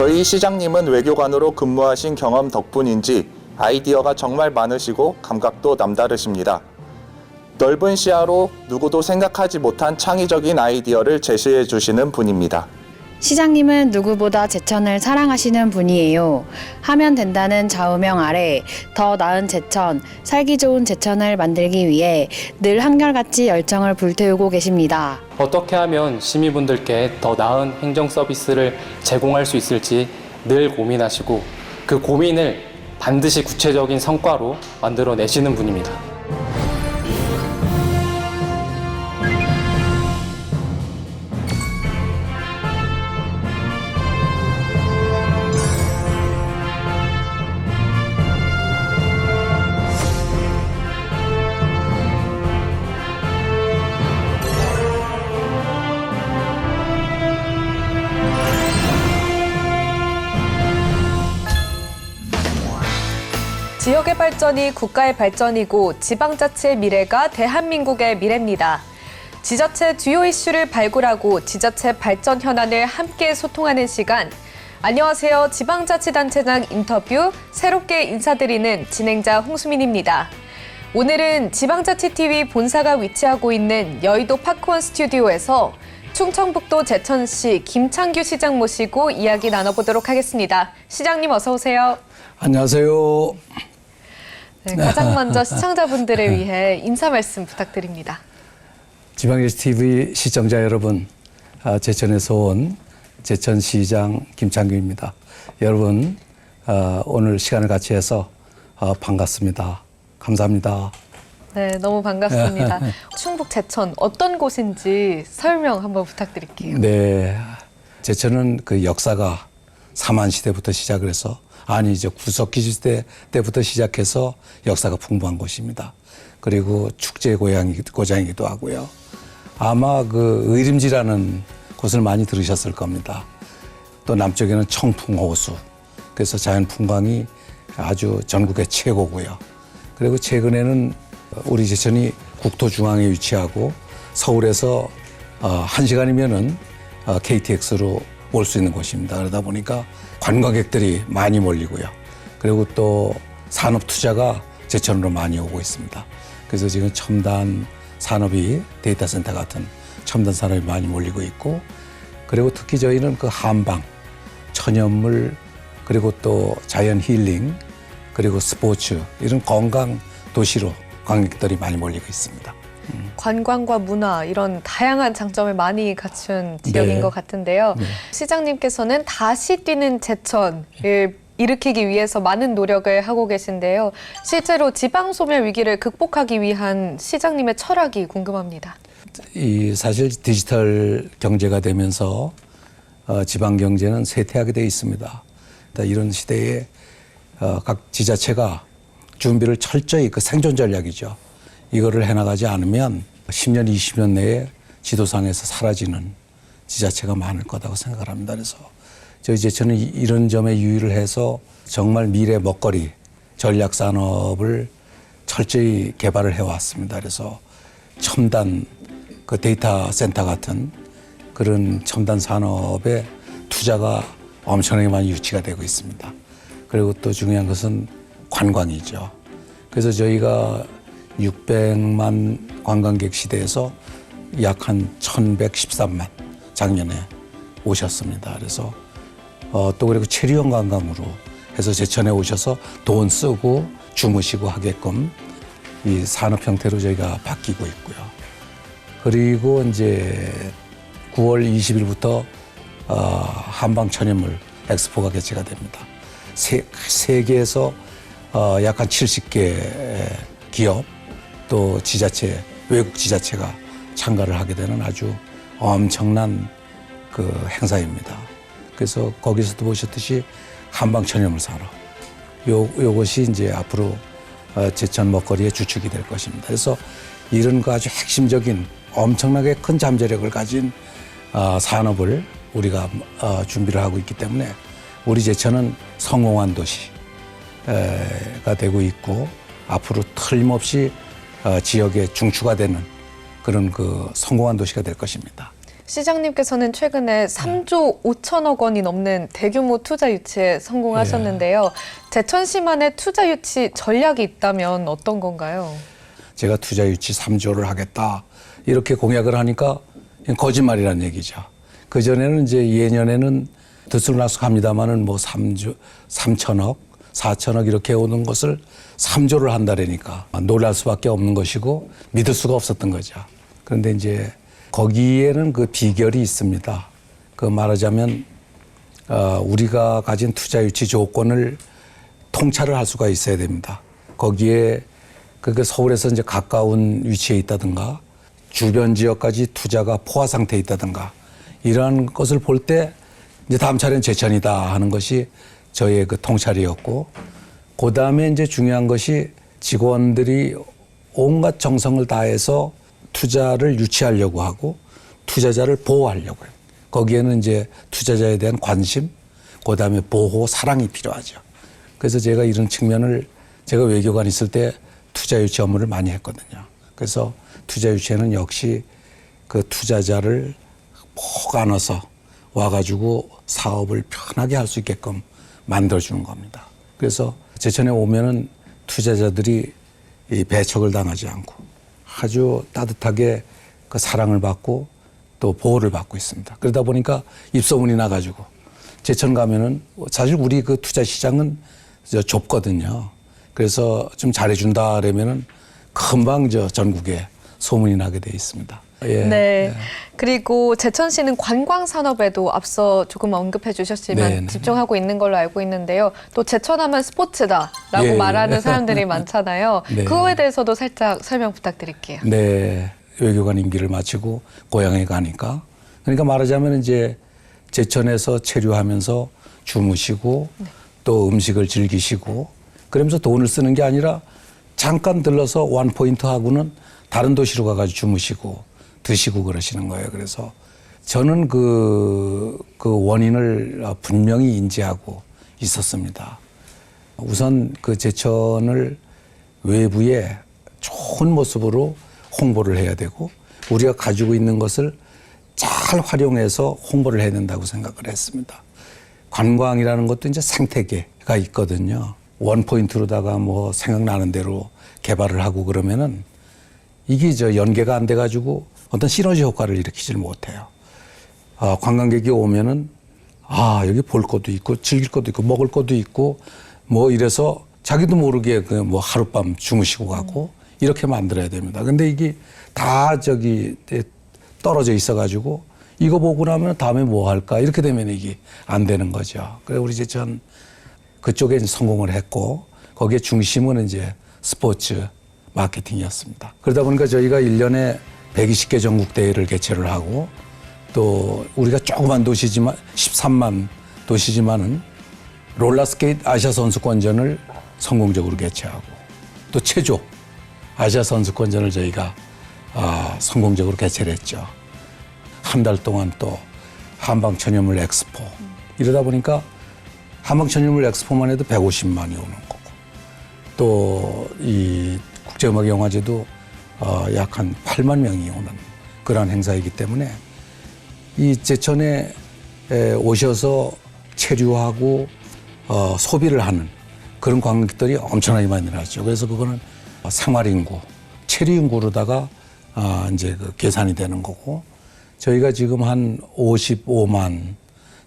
저희 시장님은 외교관으로 근무하신 경험 덕분인지 아이디어가 정말 많으시고 감각도 남다르십니다. 넓은 시야로 누구도 생각하지 못한 창의적인 아이디어를 제시해 주시는 분입니다. 시장님은 누구보다 제천을 사랑하시는 분이에요. 하면 된다는 좌우명 아래 더 나은 제천, 살기 좋은 제천을 만들기 위해 늘 한결같이 열정을 불태우고 계십니다. 어떻게 하면 시민분들께 더 나은 행정 서비스를 제공할 수 있을지 늘 고민하시고 그 고민을 반드시 구체적인 성과로 만들어 내시는 분입니다. 발전이 국가의 발전이고 지방자치의 미래가 대한민국의 미래입니다. 지자체 주요 이슈를 발굴하고 지자체 발전 현안을 함께 소통하는 시간. 안녕하세요. 지방자치단체장 인터뷰 새롭게 인사드리는 진행자 홍수민입니다. 오늘은 지방자치TV 본사가 위치하고 있는 여의도 파크원 스튜디오에서 충청북도 제천시 김창규 시장 모시고 이야기 나눠보도록 하겠습니다. 시장님 어서 오세요. 안녕하세요. 네, 가장 먼저 시청자분들을 위해 인사 말씀 부탁드립니다. 지방뉴스 TV 시청자 여러분, 아, 제천에서 온 제천시장 김창규입니다. 여러분, 아, 오늘 시간을 같이 해서 아, 반갑습니다. 감사합니다. 네, 너무 반갑습니다. 충북 제천 어떤 곳인지 설명 한번 부탁드릴게요. 네, 제천은 그 역사가 사만 시대부터 시작을 해서 아니죠 구석기 시대 때부터 시작해서 역사가 풍부한 곳입니다. 그리고 축제 고향이 고장이기도 하고요. 아마 그 의림지라는 곳을 많이 들으셨을 겁니다. 또 남쪽에는 청풍호수. 그래서 자연 풍광이 아주 전국의 최고고요. 그리고 최근에는 우리 제천이 국토 중앙에 위치하고 서울에서 어, 한 시간이면은 어, KTX로 올 수 있는 곳입니다. 그러다 보니까 관광객들이 많이 몰리고요. 그리고 또 산업 투자가 제천으로 많이 오고 있습니다. 그래서 지금 첨단 산업이 데이터 센터 같은 첨단 산업이 많이 몰리고 있고 그리고 특히 저희는 그 한방 천연물 그리고 또 자연 힐링 그리고 스포츠 이런 건강 도시로 관객들이 많이 몰리고 있습니다. 관광과 문화 이런 다양한 장점을 많이 갖춘 지역인 네. 것 같은데요. 네. 시장님께서는 다시 뛰는 제천을 일으키기 위해서 많은 노력을 하고 계신데요. 실제로 지방 소멸 위기를 극복하기 위한 시장님의 철학이 궁금합니다. 이 사실 디지털 경제가 되면서 어, 지방 경제는 쇠퇴하게 돼 있습니다. 그러니까 이런 시대에 어, 각 지자체가 준비를 철저히 그 생존 전략이죠. 이거를 해나가지 않으면 10년, 20년 내에 지도상에서 사라지는 지자체가 많을 거라고 생각을 합니다. 그래서 저희 제천은 이- 이런 점에 유의를 해서 정말 미래 먹거리 전략 산업을 철저히 개발을 해왔습니다. 그래서 첨단 그 데이터 센터 같은 그런 첨단 산업에 투자가 엄청나게 많이 유치가 되고 있습니다. 그리고 또 중요한 것은 관광이죠. 그래서 저희가 600만 관광객 시대에서 약 한 1113만 작년에 오셨습니다. 그래서 어, 또 그리고 체류형 관광으로 해서 제천에 오셔서 돈 쓰고 주무시고 하게끔 이 산업 형태로 저희가 바뀌고 있고요. 그리고 이제 9월 20일부터 어, 한방 천연물 엑스포가 개최가 됩니다. 세, 세계에서 어, 약한 70개 기업 또 지자체 외국 지자체가 참가를 하게 되는 아주 엄청난 그 행사입니다. 그래서 거기서도 보셨듯이 한방 천연물 산업 요 요것이 이제 앞으로 어, 제천 먹거리의 주축이 될 것입니다. 그래서 이런 그 아주 핵심적인 엄청나게 큰 잠재력을 가진 어, 산업을 우리가 어, 준비를 하고 있기 때문에 우리 제천은 성공한 도시가 되고 있고 앞으로 틀림없이 어, 지역의 중추가 되는 그런 그 성공한 도시가 될 것입니다. 시장님께서는 최근에 3조 5천억 원이 넘는 대규모 투자 유치에 성공하셨는데요. 제천시만의 투자 유치 전략이 있다면 어떤 건가요? 제가 투자 유치 3조를 하겠다 이렇게 공약을 하니까 거짓말이란 얘기죠. 그 전에는 이제 예년에는 들쑥날쑥합니다마는 뭐 3조 3천억, 4천억 이렇게 오는 것을 3조를 한다라니까 놀랄 수밖에 없는 것이고 믿을 수가 없었던 거죠. 그런데 이제 거기에는 그 비결이 있습니다. 그 말하자면 어, 우리가 가진 투자 유치 조건을 통찰을 할 수가 있어야 됩니다. 거기에 그 서울에서 이제 가까운 위치에 있다든가 주변 지역까지 투자가 포화 상태에 있다든가 이러한 것을 볼 때 이제 다음 차례는 제천이다 하는 것이 저의 그 통찰이었고 그 다음에 이제 중요한 것이 직원들이 온갖 정성을 다해서 투자를 유치하려고 하고 투자자를 보호하려고 해요. 거기에는 이제 투자자에 대한 관심, 그 다음에 보호, 사랑이 필요하죠. 그래서 제가 이런 측면을 제가 외교관 있을 때 투자 유치 업무를 많이 했거든요. 그래서 투자 유치에는 역시 그 투자자를 꼭 안아서 와가지고 사업을 편하게 할 수 있게끔 만들어주는 겁니다. 그래서 제천에 오면은 투자자들이 이 배척을 당하지 않고 아주 따뜻하게 그 사랑을 받고 또 보호를 받고 있습니다. 그러다 보니까 입소문이 나가지고 제천 가면은 사실 우리 그 투자 시장은 저 좁거든요. 그래서 좀 잘해준다 그러면은 금방 저 전국에 소문이 나게 돼 있습니다. 예. 네. 그리고 제천시는 관광 산업에도 앞서 조금 언급해 주셨지만 네, 네. 집중하고 있는 걸로 알고 있는데요. 또 제천하면 스포츠다라고 예, 예. 말하는 사람들이 많잖아요. 네. 그거에 대해서도 살짝 설명 부탁드릴게요. 네. 외교관 임기를 마치고 고향에 가니까. 그러니까 말하자면 이제 제천에서 체류하면서 주무시고 또 음식을 즐기시고 그러면서 돈을 쓰는 게 아니라 잠깐 들러서 원 포인트 하고는 다른 도시로 가가지고 주무시고 드시고 그러시는 거예요. 그래서 저는 그, 그 원인을 분명히 인지하고 있었습니다. 우선 그 제천을 외부에 좋은 모습으로 홍보를 해야 되고 우리가 가지고 있는 것을 잘 활용해서 홍보를 해야 된다고 생각을 했습니다. 관광이라는 것도 이제 생태계가 있거든요. 원포인트로다가 뭐 생각나는 대로 개발을 하고 그러면은 이게 저 연계가 안 돼가지고 어떤 시너지 효과를 일으키질 못해요. 아, 관광객이 오면은 아 여기 볼 것도 있고 즐길 것도 있고 먹을 것도 있고 뭐 이래서 자기도 모르게 그 뭐 하룻밤 주무시고 가고 이렇게 만들어야 됩니다. 근데 이게 다 저기 떨어져 있어가지고 이거 보고 나면 다음에 뭐 할까 이렇게 되면 이게 안 되는 거죠. 그래 우리 이제 전 그쪽에 성공을 했고 거기에 중심은 이제 스포츠 마케팅이었습니다. 그러다 보니까 저희가 일년에 120개 전국 대회를 개최를 하고 또 우리가 조그만 도시지만 13만 도시지만은 롤러스케이트 아시아 선수권전을 성공적으로 개최하고 또 체조 아시아 선수권전을 저희가 아, 성공적으로 개최를 했죠. 한 달 동안 또 한방 천연물 엑스포 이러다 보니까 한방 천연물 엑스포만 해도 150만이 오는 거고 또 이 국제음악 영화제도 어, 약한 8만 명이 오는 그런 행사이기 때문에 이 제천에 에, 오셔서 체류하고 어, 소비를 하는 그런 관광객들이 엄청나게 많이 늘었죠. 그래서 그거는 생활인구, 체류인구로다가 아, 이제 그 계산이 되는 거고 저희가 지금 한 55만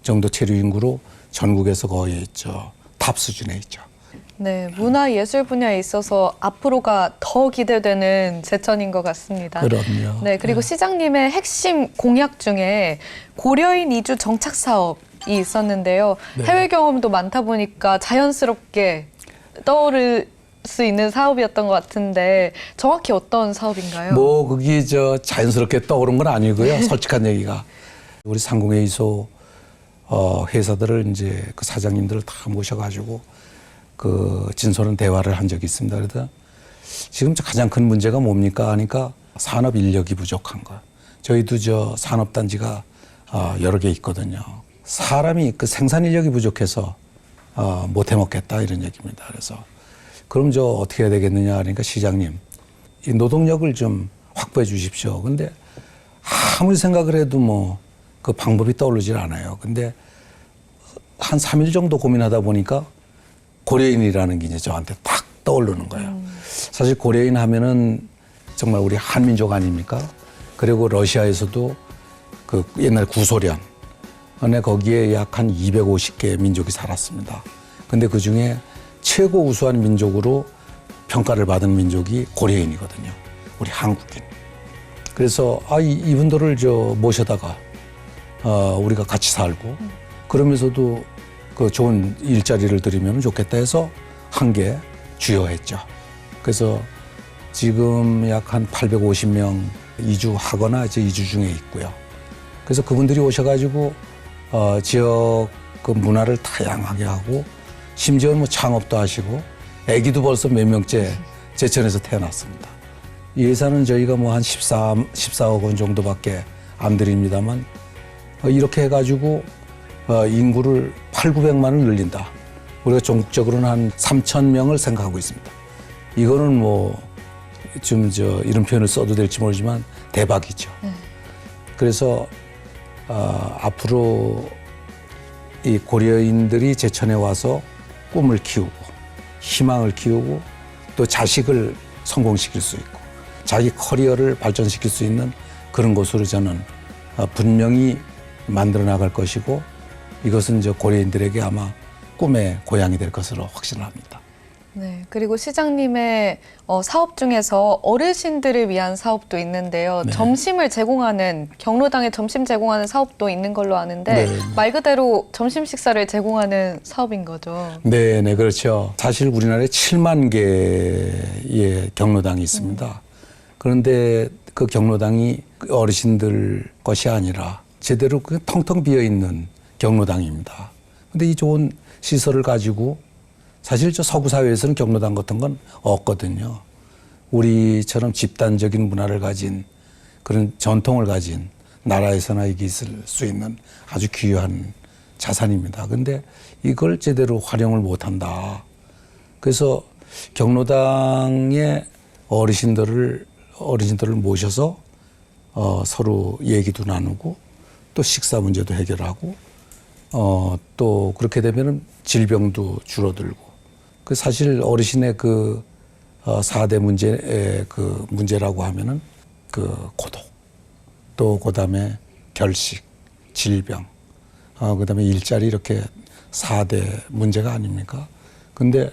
정도 체류인구로 전국에서 거의 저탑 수준에 있죠. 네, 문화 예술 분야에 있어서 앞으로가 더 기대되는 제천인 것 같습니다. 그럼요. 네, 그리고 시장님의 핵심 공약 중에 고려인 이주 정착 사업이 있었는데요. 네. 해외 경험도 많다 보니까 자연스럽게 떠오를 수 있는 사업이었던 것 같은데 정확히 어떤 사업인가요? 뭐 그게 저 자연스럽게 떠오른 건 아니고요. 솔직한 얘기가 우리 상공회의소 어, 회사들을 이제 그 사장님들을 다 모셔가지고 그 진솔한 대화를 한 적이 있습니다. 그래서 지금 가장 큰 문제가 뭡니까 하니까 산업 인력이 부족한 거. 저희도 저 산업 단지가 어, 여러 개 있거든요. 사람이 그 생산 인력이 부족해서 어, 못 해먹겠다 이런 얘기입니다. 그래서 그럼 저 어떻게 해야 되겠느냐 하니까 시장님 이 노동력을 좀 확보해 주십시오. 근데 아무리 생각을 해도 뭐 그 방법이 떠오르질 않아요. 근데 한 3일 정도 고민하다 보니까 고려인이라는 게 이제 저한테 탁 떠오르는 거예요. 사실 고려인 하면은 정말 우리 한민족 아닙니까? 그리고 러시아에서도 그 옛날 구소련 에 거기에 약 한 250개 민족이 살았습니다. 근데 그 중에 최고 우수한 민족으로 평가를 받은 민족이 고려인이거든요. 우리 한국인. 그래서 아 이, 이분들을 저 모셔다가 어, 우리가 같이 살고 그러면서도 그 좋은 일자리를 드리면 좋겠다 해서 한게 주요했죠. 그래서 지금 약 한 850명 이주하거나 이제 이주 중에 있고요. 그래서 그분들이 오셔가지고 어, 지역 그 문화를 다양하게 하고 심지어 뭐 창업도 하시고 아기도 벌써 몇 명째 제천에서 태어났습니다. 이 예산은 저희가 뭐 한 14, 14억 원 정도밖에 안 드립니다만 어, 이렇게 해가지고 어, 인구를 8, 900만을 늘린다. 우리가 전국적으로는 한 3천 명을 생각하고 있습니다. 이거는 뭐 좀 저 이런 표현을 써도 될지 모르지만 대박이죠. 그래서 어, 앞으로 이 고려인들이 제천에 와서 꿈을 키우고 희망을 키우고 또 자식을 성공시킬 수 있고 자기 커리어를 발전시킬 수 있는 그런 곳으로 저는 어, 분명히 만들어 나갈 것이고 이것은 저 고려인들에게 아마 꿈의 고향이 될 것으로 확신합니다. 네, 그리고 시장님의 어, 사업 중에서 어르신들을 위한 사업도 있는데요. 네. 점심을 제공하는 경로당에 점심 제공하는 사업도 있는 걸로 아는데 네. 말 그대로 점심 식사를 제공하는 사업인 거죠. 네, 네, 그렇죠. 사실 우리나라에 7만 개의 경로당이 있습니다. 그런데 그 경로당이 어르신들 것이 아니라 제대로 그 텅텅 비어 있는 경로당입니다. 근데 이 좋은 시설을 가지고 사실 저 서구 사회에서는 경로당 같은 건 없거든요. 우리처럼 집단적인 문화를 가진 그런 전통을 가진 나라에서나 이게 있을 수 있는 아주 귀한 자산입니다. 근데 이걸 제대로 활용을 못 한다. 그래서 경로당의 어르신들을 어르신들을 모셔서 어, 서로 얘기도 나누고 또 식사 문제도 해결하고 어, 또 그렇게 되면은 질병도 줄어들고 그 사실 어르신의 그 어, 4대 문제의 그 문제라고 하면은 그 고독 또 그다음에 결식, 질병, 어, 그다음에 일자리 이렇게 4대 문제가 아닙니까? 근데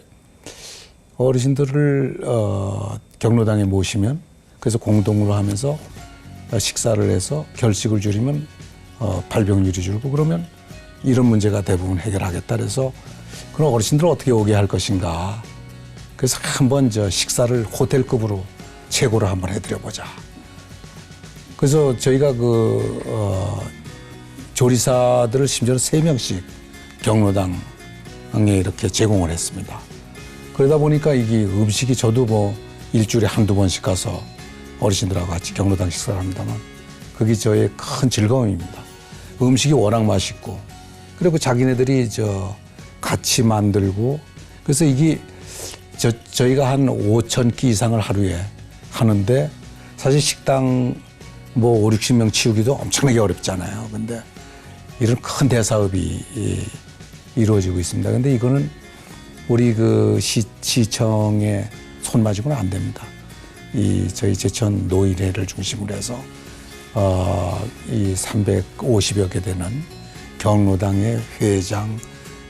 어르신들을 어, 경로당에 모시면 그래서 공동으로 하면서 어, 식사를 해서 결식을 줄이면 어, 발병률이 줄고 그러면 이런 문제가 대부분 해결하겠다 그래서 그럼 어르신들 을 어떻게 오게 할 것인가 그래서 한번 저 식사를 호텔급으로 최고로 한번 해드려 보자. 그래서 저희가 그 어, 조리사들을 심지어 세 명씩 경로당에 이렇게 제공을 했습니다. 그러다 보니까 이게 음식이 저도 뭐 일주일에 한두 번씩 가서 어르신들하고 같이 경로당 식사를 합니다만 그게 저의 큰 즐거움입니다. 음식이 워낙 맛있고 그리고 자기네들이 저 같이 만들고 그래서 이게 저, 저희가 한 5천 끼 이상을 하루에 하는데 사실 식당 뭐 5, 60명 치우기도 엄청나게 어렵잖아요. 근데 이런 큰 대사업이 이, 이루어지고 있습니다. 근데 이거는 우리 그 시, 시청에 손 맞으면 안 됩니다. 이 저희 제천 노인회를 중심으로 해서 어, 이 350여 개 되는 경로당의 회장,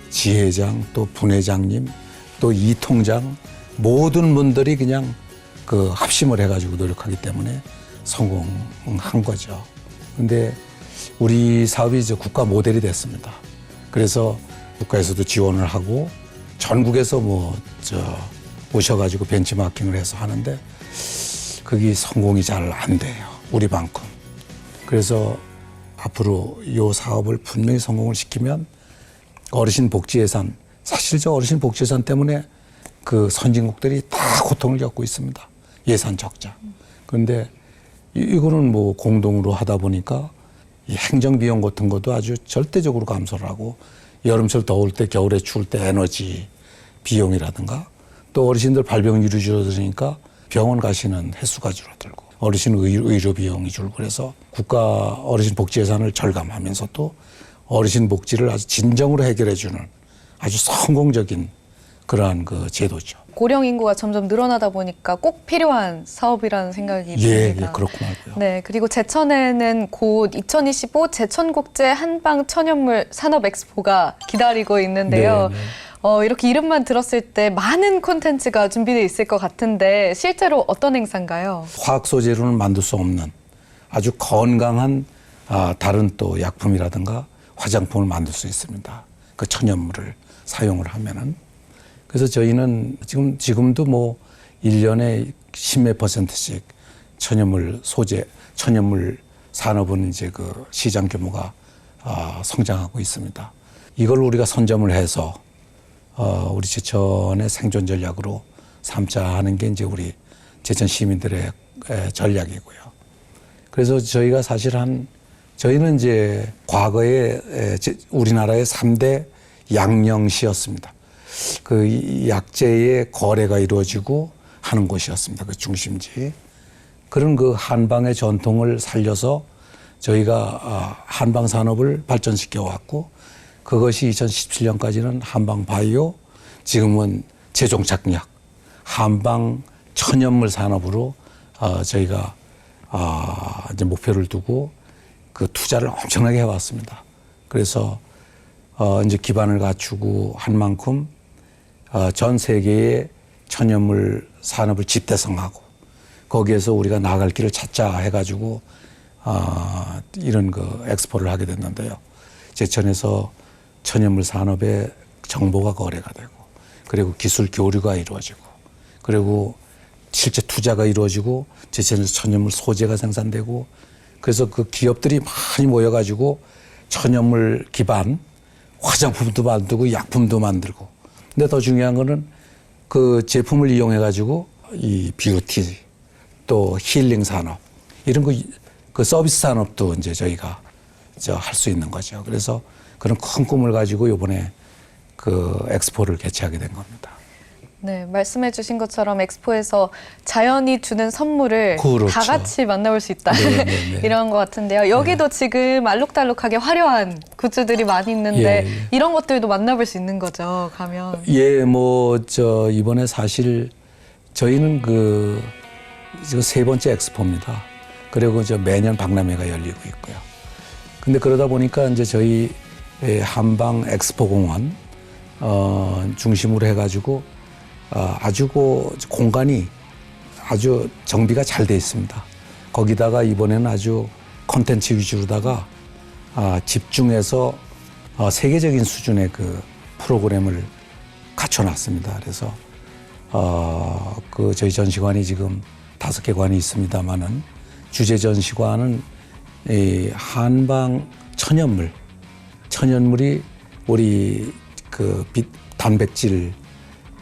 지회장, 또 분회장님, 또 이통장 모든 분들이 그냥 그 합심을 해가지고 노력하기 때문에 성공한 거죠. 근데 우리 사업이 이제 국가 모델이 됐습니다. 그래서 국가에서도 지원을 하고 전국에서 뭐 저 오셔가지고 벤치마킹을 해서 하는데 그게 성공이 잘 안 돼요. 우리만큼. 그래서 앞으로 이 사업을 분명히 성공을 시키면 어르신 복지 예산 사실 저 어르신 복지 예산 때문에 그 선진국들이 다 고통을 겪고 있습니다. 예산 적자. 그런데 이- 이거는 뭐 공동으로 하다 보니까 이 행정 비용 같은 것도 아주 절대적으로 감소를 하고 여름철 더울 때 겨울에 추울 때 에너지 비용이라든가 또 어르신들 발병률이 줄어드니까 병원 가시는 횟수가 줄어들고 어르신 의- 의료 비용이 줄고 그래서 국가 어르신 복지 예산을 절감하면서 또 어르신 복지를 아주 진정으로 해결해 주는 아주 성공적인 그러한 그 제도죠. 고령 인구가 점점 늘어나다 보니까 꼭 필요한 사업이라는 생각이 예, 듭니다. 예, 말고요. 네, 그리고 제천에는 곧 2025 제천국제 한방 천연물 산업 엑스포가 기다리고 있는데요. 네, 네. 어, 이렇게 이름만 들었을 때 많은 콘텐츠가 준비되어 있을 것 같은데 실제로 어떤 행사인가요? 화학 소재로는 만들 수 없는 아주 건강한 아, 다른 또 약품이라든가 화장품을 만들 수 있습니다. 그 천연물을 사용을 하면은 그래서 저희는 지금 지금도 뭐 1년에 10몇 퍼센트씩 천연물 소재, 천연물 산업은 이제 그 시장 규모가 아, 성장하고 있습니다. 이걸 우리가 선점을 해서 어, 우리 제천의 생존 전략으로 삼자 하는 게 이제 우리 제천 시민들의 에, 전략이고요. 그래서 저희가 사실 한 저희는 이제 과거에 우리나라의 삼대 양령시였습니다. 그 이- 약재의 거래가 이루어지고 하는 곳이었습니다. 그 중심지. 그런 그 한방의 전통을 살려서 저희가 아, 한방 산업을 발전시켜 왔고 그것이 2017년까지는 한방 바이오 지금은 제종착약 한방 천연물 산업으로 어, 저희가 아, 이제 목표를 두고 그 투자를 엄청나게 해왔습니다. 그래서 어, 이제 기반을 갖추고 한 만큼 어, 전 세계의 천연물 산업을 집대성하고 거기에서 우리가 나갈 길을 찾자 해가지고 아, 이런 그 엑스포를 하게 됐는데요. 제천에서 천연물 산업의 정보가 거래가 되고 그리고 기술 교류가 이루어지고 그리고 실제 투자가 이루어지고 제천에서 천연물 소재가 생산되고 그래서 그 기업들이 많이 모여가지고 천연물 기반 화장품도 만들고 약품도 만들고 근데 더 중요한 거는 그 제품을 이용해 가지고 이 뷰티 또 힐링 산업 이런 거 그 서비스 산업도 이제 저희가 저 할 수 있는 거죠. 그래서 그런 큰 꿈을 가지고 이번에 그 엑스포를 개최하게 된 겁니다. 네, 말씀해 주신 것처럼 엑스포에서 자연이 주는 선물을 그렇죠. 다 같이 만나볼 수 있다. 네, 네, 네. 이런 것 같은데요. 여기도 지금 알록달록하게 화려한 굿즈들이 많이 있는데 예, 예. 이런 것들도 만나볼 수 있는 거죠, 가면. 예, 뭐 저 이번에 사실 저희는 그 세 번째 엑스포입니다. 그리고 저 매년 박람회가 열리고 있고요. 근데 그러다 보니까 이제 저희 예, 한방 엑스포 공원 어, 중심으로 해가지고 어, 아주 그 공간이 아주 정비가 잘 돼 있습니다. 거기다가 이번에는 아주 콘텐츠 위주로다가 아, 집중해서 어, 세계적인 수준의 그 프로그램을 갖춰놨습니다. 그래서 어, 그 저희 전시관이 지금 다섯 개 관이 있습니다만은 주제 전시관은 이 한방 천연물, 천연물이 우리 그 빛, 단백질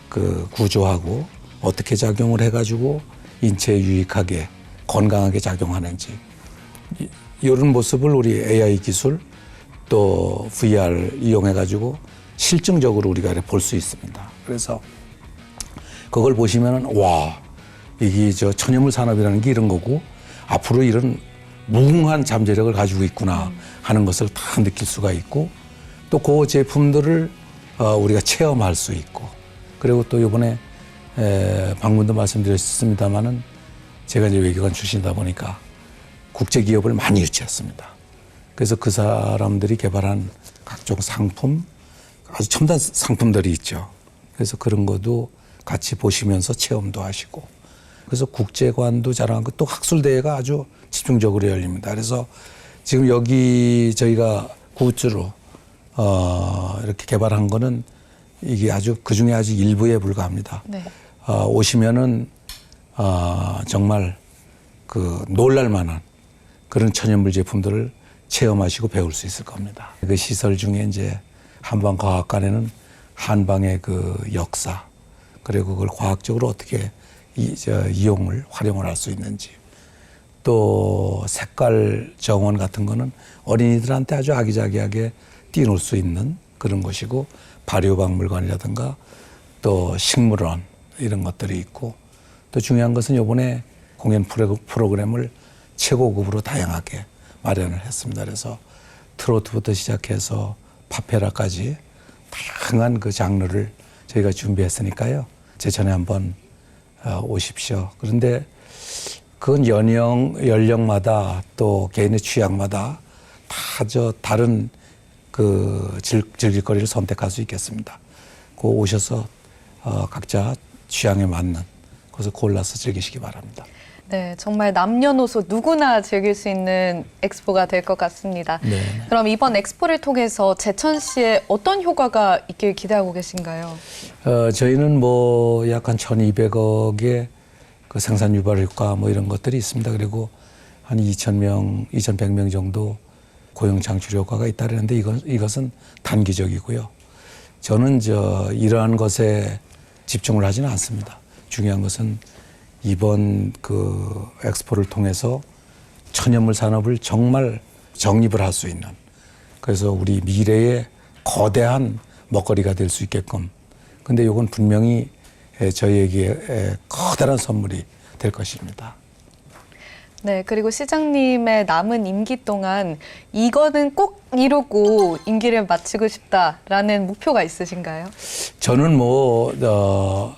그 구조하고 어떻게 작용을 해가지고 인체에 유익하게 건강하게 작용하는지 이- 이런 모습을 우리 AI 기술 또 VR 이용해 가지고 실증적으로 우리가 볼 수 있습니다. 그래서 그걸 보시면은 와 이게 저 천연물 산업이라는 게 이런 거고 앞으로 이런 무궁한 잠재력을 가지고 있구나 하는 것을 다 느낄 수가 있고 또 그 제품들을 어, 우리가 체험할 수 있고 그리고 또 이번에 에, 방문도 말씀드렸습니다마는 제가 이제 외교관 출신이다 보니까 국제 기업을 많이 유치했습니다. 그래서 그 사람들이 개발한 각종 상품, 아주 첨단 상품들이 있죠. 그래서 그런 것도 같이 보시면서 체험도 하시고. 그래서 국제관도 자랑하고 또 학술대회가 아주 집중적으로 열립니다. 그래서 지금 여기 저희가 굿즈로 어, 이렇게 개발한 거는 이게 아주 그 중에 아주 일부에 불과합니다. 네. 어, 오시면은 어, 정말 그 놀랄 만한 그런 천연물 제품들을 체험하시고 배울 수 있을 겁니다. 그 시설 중에 이제 한방과학관에는 한방의 그 역사 그리고 그걸 과학적으로 어떻게 이, 저, 이용을 활용을 할 수 있는지 또 색깔 정원 같은 거는 어린이들한테 아주 아기자기하게 띄워놓을 수 있는 그런 것이고 발효박물관이라든가 또 식물원 이런 것들이 있고 또 중요한 것은 요번에 공연 프로- 프로그램을 최고급으로 다양하게 마련을 했습니다. 그래서 트로트부터 시작해서 파페라까지 다양한 그 장르를 저희가 준비했으니까요. 제천에 한번 어, 오십시오. 그런데 그건 연령 연령마다 또 개인의 취향마다 다 저 다른 그 즐, 즐길 거리를 선택할 수 있겠습니다. 그 오셔서 어, 각자 취향에 맞는 것을 골라서 즐기시기 바랍니다. 네, 정말 남녀노소 누구나 즐길 수 있는 엑스포가 될 것 같습니다. 네. 그럼 이번 엑스포를 통해서 제천시에 어떤 효과가 있길 기대하고 계신가요? 어, 저희는 뭐 약 한 1200억의 그 생산 유발 효과 뭐 이런 것들이 있습니다. 그리고 한 2000명, 2100명 정도 고용 창출 효과가 있다 그러는데 이건 이것은 단기적이고요. 저는 저 이러한 것에 집중을 하지는 않습니다. 중요한 것은 이번 그 엑스포를 통해서 천연물 산업을 정말 정립을 할 수 있는 그래서 우리 미래의 거대한 먹거리가 될 수 있게끔 근데 이건 분명히 에, 저희에게 에, 커다란 선물이 될 것입니다. 네, 그리고 시장님의 남은 임기 동안 이거는 꼭 이루고 임기를 마치고 싶다라는 목표가 있으신가요? 저는 뭐 어,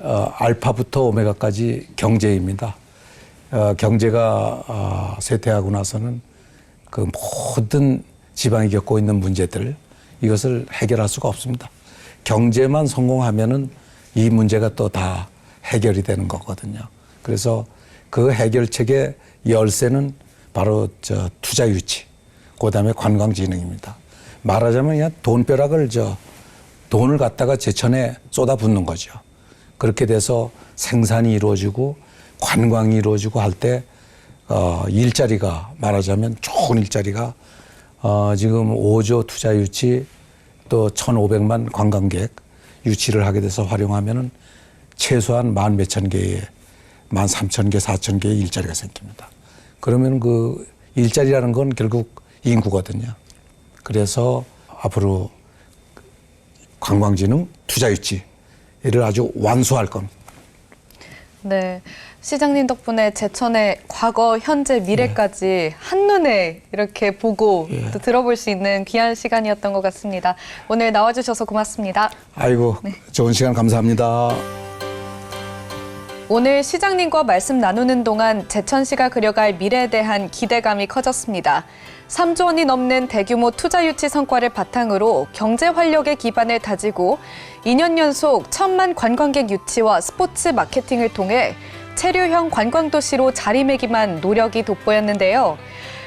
어, 알파부터 오메가까지 경제입니다. 어, 경제가 어, 쇠퇴하고 나서는 그 모든 지방이 겪고 있는 문제들 이것을 해결할 수가 없습니다. 경제만 성공하면은 이 문제가 또 다 해결이 되는 거거든요. 그래서 그 해결책의 열쇠는 바로 저 투자 유치, 그다음에 관광 진흥입니다. 말하자면 그냥 돈벼락을 저 돈을 갖다가 제천에 쏟아붓는 거죠. 그렇게 돼서 생산이 이루어지고 관광이 이루어지고 할 때 어, 일자리가 말하자면 좋은 일자리가 어, 지금 5조 투자 유치 또 1,500만 관광객 유치를 하게 돼서 활용하면은 최소한 만 몇천 개의 만 삼천 개, 사천 개의 일자리가 생깁니다. 그러면 그 일자리라는 건 결국 인구거든요. 그래서 앞으로 관광진흥 투자 유치 를 아주 완수할 겁니다. 네. 시장님 덕분에 제천의 과거, 현재, 미래까지 한눈에 이렇게 보고 또 들어볼 수 있는 귀한 시간이었던 것 같습니다. 오늘 나와주셔서 고맙습니다. 아이고 좋은 시간 감사합니다. 오늘 시장님과 말씀 나누는 동안 제천시가 그려갈 미래에 대한 기대감이 커졌습니다. 3조 원이 넘는 대규모 투자 유치 성과를 바탕으로 경제 활력의 기반을 다지고 2년 연속 천만 관광객 유치와 스포츠 마케팅을 통해 체류형 관광도시로 자리매김한 노력이 돋보였는데요.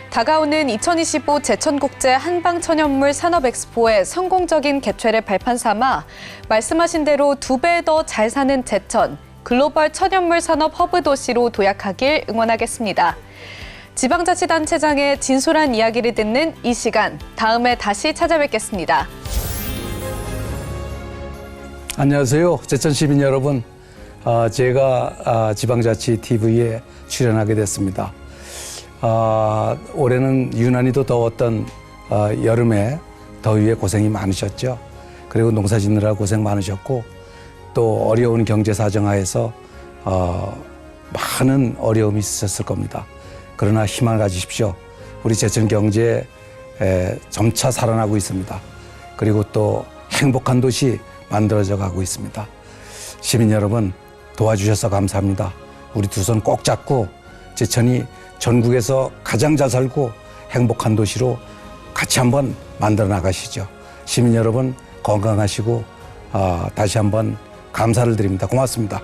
다가오는 2025 제천국제 한방천연물 산업엑스포의 성공적인 개최를 발판 삼아 말씀하신 대로 두 배 더 잘 사는 제천, 글로벌 천연물 산업 허브 도시로 도약하길 응원하겠습니다. 지방자치단체장의 진솔한 이야기를 듣는 이 시간, 다음에 다시 찾아뵙겠습니다. 안녕하세요. 제천 시민 여러분. 아, 제가 아, 지방자치 TV에 출연하게 됐습니다. 아, 올해는 유난히도 더웠던 아, 여름에 더위에 고생이 많으셨죠. 그리고 농사 짓느라 고생 많으셨고 또 어려운 경제 사정하에서 어, 많은 어려움이 있으셨을 겁니다. 그러나 희망을 가지십시오. 우리 제천 경제 에, 점차 살아나고 있습니다. 그리고 또 행복한 도시 만들어져 가고 있습니다. 시민 여러분 도와주셔서 감사합니다. 우리 두 손 꼭 잡고 제천이 전국에서 가장 잘 살고 행복한 도시로 같이 한번 만들어 나가시죠. 시민 여러분 건강하시고 아, 다시 한번 감사를 드립니다. 고맙습니다.